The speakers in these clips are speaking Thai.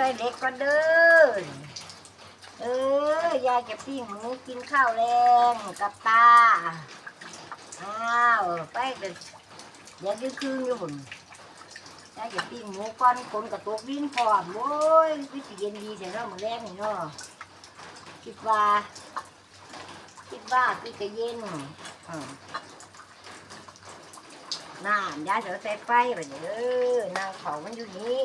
ส่เด็กก่อนเด้อ เออยายจะปิ้งหมูกินข้าวแรงกับตา อ้าวไปเด็กเดี๋ยวยืนคืนอยู่หุ่นยายจะปิ้งหมูก่อนคนกับตัววินพร้อมโว้ยวิสิเย็นดีแต่เราหมือแรงนี่เนาะคิดว่า คิดว่าคือจะเย็นอืมน้ำยายเสือใส่ไฟแบบนี้เออนางเขามันอยู่นี่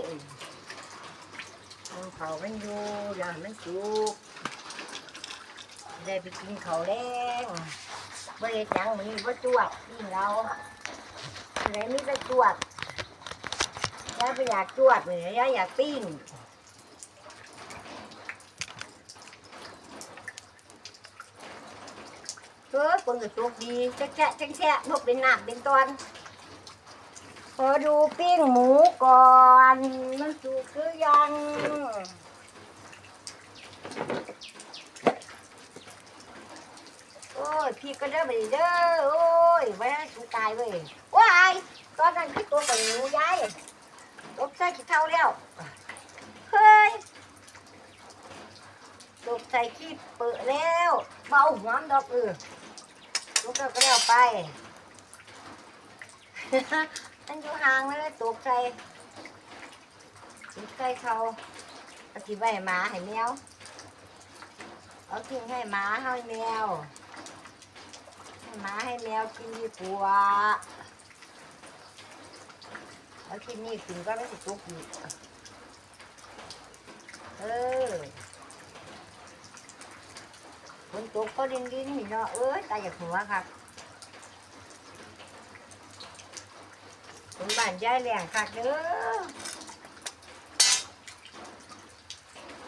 นางเขามันอยู่อย่าให้มันสุกได้ไปกินเขาวแรงบ่ได้จังมือบ่จวดกินเราไหนมีแต่จวดยายไปอยากจวดเลยยายอยากปิ้งเออคนก็โชคดีแจ๊ะแจ๊ะแจ๊ะแจ๊ะนกเป็นหนักเป็นตอน ขอดูปิ้งหมูก่อน มันสุกหรือยัง โอ้ยพี่ก็เด้อไปเด้อ โอ้ยไว้สุกตายเว้ยว้ายตอนนั้นพี่ตัวกับหนูย้ายตกใส่ขี้เท่าแล้ว เฮ้ยตกใส่ขี้เปิดแล้ว เบาหัวมดอกเออลูกก็ก็เอาไป มันอยู่ห่างไม่ได้ตกใจตกใจเขาเอาที่ใบหมาให้แมวเอาทิ้งให้หมาให้แมวให้หมาให้แมวกินดีกว่าแล้วที่นี่กินก็ไม่ติดตุกอีกเออฝนตกก็ดินดินๆนี่เนาะเอ้ยตายอยากหัวครับ คนบ้านย่ายแหลงคักเด้อ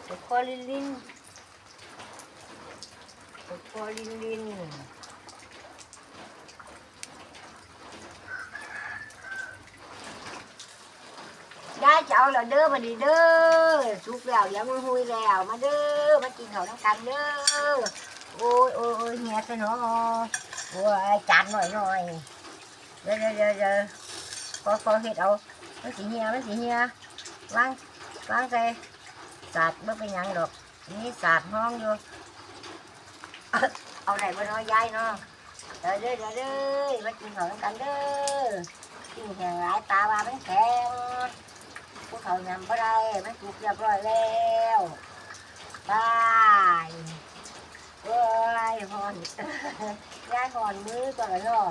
ตกคอลินลินตกคอลินลินยายจะเอาแล้วเด้อมาดีเด้อสุกแล้วยังมันหุยแล้วมาเด้อมากินเขาวน้ำกันเด้อโอ้ยโอ้ยโอ้ยเฮียซะเนาะโอ้ยจานหน่อยหน่อยเดี๋ยวเดี๋ยวเดี๋ยวเดี๋ยวพ อพอเห็ดเอามันสีเหียมันสีเหียวางวางใส่สาดไม่เป็นยังดอกนี่สาดห้องอยู่ เอาไหนมาน้อยยายเนาะเดี๋ยวเด้อเดี๋ยวเด้อมากินข้าวกันเด้อกินแข็งหลายตาว่ามันแข็งพวกเขายำบ่ได้มันถูกเรียบร้อยแล้วบายโอ้ยหอนยายหอนมือก่อนแล้วเนาะ